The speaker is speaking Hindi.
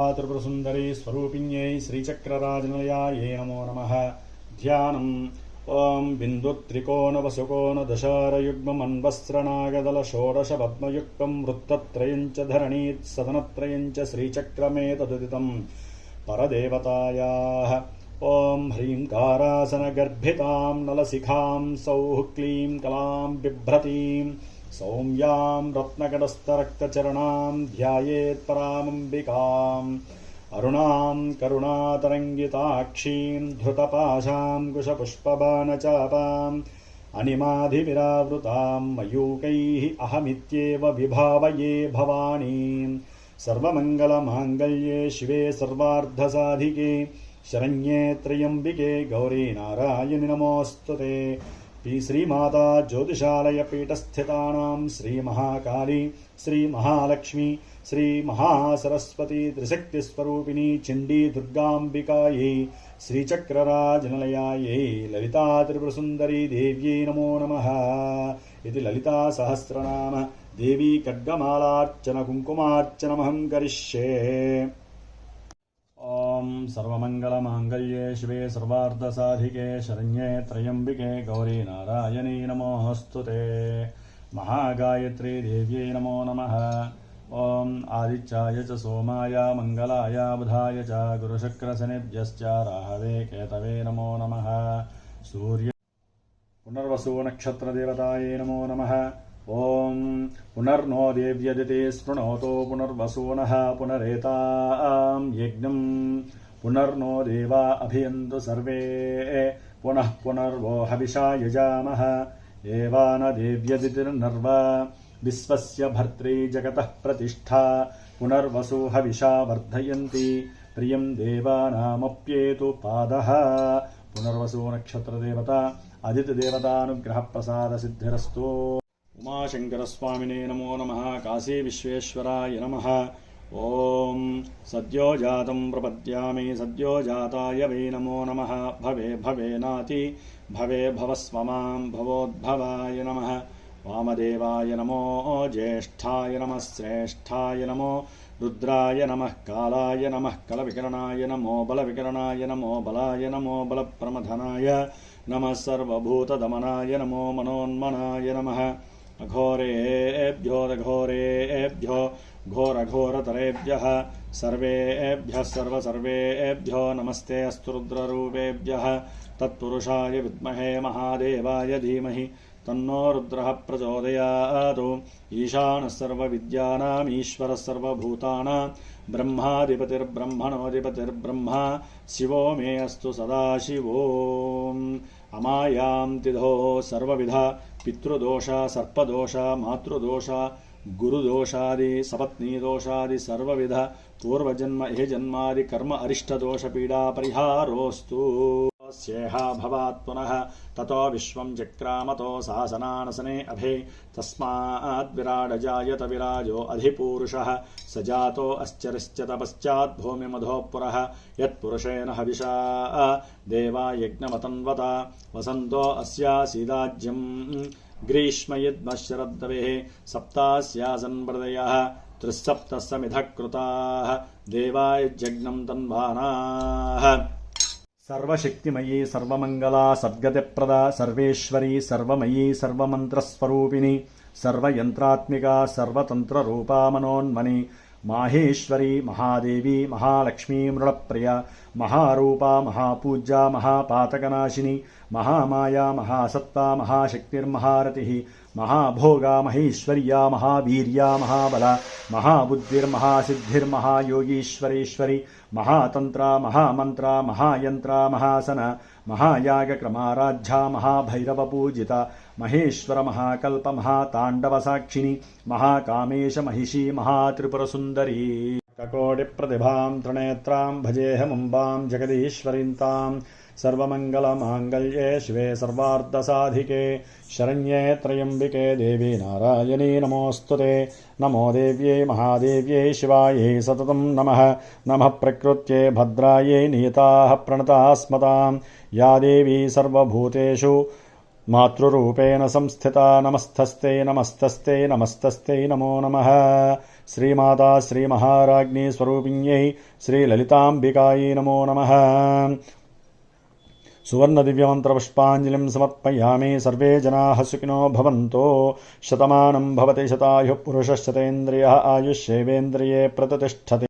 त्रिपुरसुन्दरी स्वरूपिण्यै श्रीचक्रराजनलयायै नमो नमः। ध्यानम्। ॐ बिन्दुत्रिकोणवसुकोणदशारयुग्ममन्वस्त्रनागदलषोडशपद्मयुक्तं वृत्तत्रयम् च धरणीत् सदनत्रयम् च श्रीचक्रमेतदुदितम् परदेवतायाः। ॐ ह्रीं कारासनगर्भितां नलशिखां सौः क्लीं कलां बिभ्रतीं सौम्यां रत्नकटस्थरक्तचरणां ध्यायेत् परामम्बिकाम् अरुणां करुणातरङ्गिताक्षीं, धृतपाशां कुशपुष्पबाणचापाम् अनिमाधिविरावृतां मयूकैः अहमित्येव विभावये भवानीं सर्वमङ्गलमाङ्गल्ये शिवे सर्वार्धसाधिके, शरण्ये त्र्यम्बिके गौरी नारायणि नमोऽस्तु ते। श्रीमाता ज्योतिषालयपीठस्थितानां श्रीमहाकाली श्रीमहालक्ष्मी श्रीमहासरस्वती त्रिशक्तिस्वरूपिणी चण्डी दुर्गाम्बिकायै श्रीचक्रराजनलयायै ललिता त्रिपुरसुन्दरी देव्यै नमो नमः इति ललितासहस्रनाम देवी खड्गमालार्चनकुङ्कुमार्चनमहं करिष्ये ॐ सर्वमङ्गलमाङ्गल्ये शिवे सर्वार्धसाधिके शरण्ये त्र्यम्बिके गौरी नारायणी नमोऽस्तु ते। महागायत्री देव्यै नमो नमः। ॐ आदित्याय च सोमाय, मङ्गलाय, बुधाय च गुरुशक्रशनिभ्यश्च राहवे केतवे नमो नमः। सूर्य पुनर्वसु नमो नमः। ॐ पुनर्नो देव्यदिते स्पृणोतो पुनर्वसूनः पुनरेतां यज्ञम् पुनर्नो देवा अभियन्तु सर्वे। पुनः पुनर्वो हविषा यजामः। एवा न देव्यदितिर्नर्वा विश्वस्य भर्त्री जगतः प्रतिष्ठा। पुनर्वसु हविषा वर्धयन्ति। प्रियं देवानामप्येतु पादः। पुनर्वसु नक्षत्रदेवता, अदितिदेवतानुग्रहप्रसादसिद्धिरस्तु। उमाशङ्करस्वामिने नमो नमः काशीविश्वेश्वराय नमः। ॐ सद्यो जातं प्रपद्यामि, सद्यो जाताय वै नमो नमः। भवे भवे नाति, भवे भवस्व माँ भवोद्भवाय नमः। वामदेवाय नमो, ज्येष्ठाय नमः, श्रेष्ठाय नमो, रुद्राय नमः, कालाय नमः, कलविकरणाय नमो, बलविकरणाय नमो, बलाय नमो, बलप्रमथनाय नमः, सर्वभूतदमनाय नमो, मनोन्मनाय नमः। अघोरेभ्यो घोरघोरतरेभ्यः सर्वेभ्यः सर्वसर्वेभ्यो नमस्ते अस्तु रुद्ररूपेभ्यः तत्पुरुषाय विद्महे महादेवाय धीमहि, तन्नो रुद्रः प्रचोदयात्। ईशानः सर्वभूतानां ब्रह्माधिपतिर्ब्रह्मणोऽधिपतिर्ब्रह्मा, शिवो मे अस्तु सदाशिवो। అమాయాంతిధో సర్వవిధ పితృదోష సర్పదోష మాతృదోష గురుదోషాది సపత్నీదోషాది సర్వవిధ పూర్వజన్మ ఏ జన్మాది కర్మ అరిష్టదోషపీడా పరిహారోస్తు. स्येह भवात् पुनः ततो विश्वं चक्रामतो शासनानसने अभे तस्माद्विराडजायत विराजो अधिपूरुषः स जातो अश्चरिश्च तपश्चात् भूमिमधोः पुरः यत्पुरुषेण हविषा देवा यज्ञमतन्वता वसन्तो अस्यासीदाज्यम् ग्रीष्मयद्मशरद्दवेः सप्तास्यासन् प्रदयः त्रिसप्तः समिधः कृताः देवायज्ञम् तन्वानाः సర్వశక్తిమయీ సర్వమంగళా సద్గతిప్రద సర్వేశ్వరీ సర్వమయీ సర్వమంత్రస్వరూపిణి సర్వయంత్రాత్మిక సర్వతంత్రరూపా మనోన్మని మాహేశ్వరీ మహాదేవి మహాలక్ష్మీ మృళప్రియ महारूपा, महापूज्या, महापातकनाशिनी, महामाया, महासत्ता महाशक्तिर्महारतिः महाभोगा, महेश्वर्या, महावीर्या, महाबला महाबुद्धिर्महासिद्धिर्महायोगीश्वरेश्वरी महातन्त्रा, महामन्त्रा, महायन्त्रा, महासन, महायागक्रमाराध्या, महाभैरवपूजिता, महेश्वर, महाकल्प महाकामेश, महिषी, महात्रिपुरसुन्दरी। ककोटिप्रतिभां त्रिनेत्रां भजेऽहमुम्बां जगदीश्वरीं तां सर्वमङ्गलमाङ्गल्ये शिवे सर्वार्धसाधिके शरण्ये त्र्यम्बिके देवी नारायणी नमोऽस्तु ते। नमो देव्यै महादेव्यै शिवायै सततं नमः। नमः प्रकृत्यै भद्रायै नियताः प्रणताः स्मतां या देवी सर्वभूतेषु मातृरूपेण संस्थिता। नमस्तस्ते नमस्तस्ते नमस्तस्ते, नमो नमः। श्रीमाता श्रीमहाराज्ञी स्वरूपिण्यै श्रीललिताम्बिकायै नमो नमः। सुवर्णदिव्यमन्त्रपुष्पाञ्जलिं समर्पयामि सर्वे जनाः सुखिनो भवन्तो। शतमानं भवति शतायुः पुरुषश्चतेन्द्रियः आयुष्येवेन्द्रिये प्रतिष्ठते।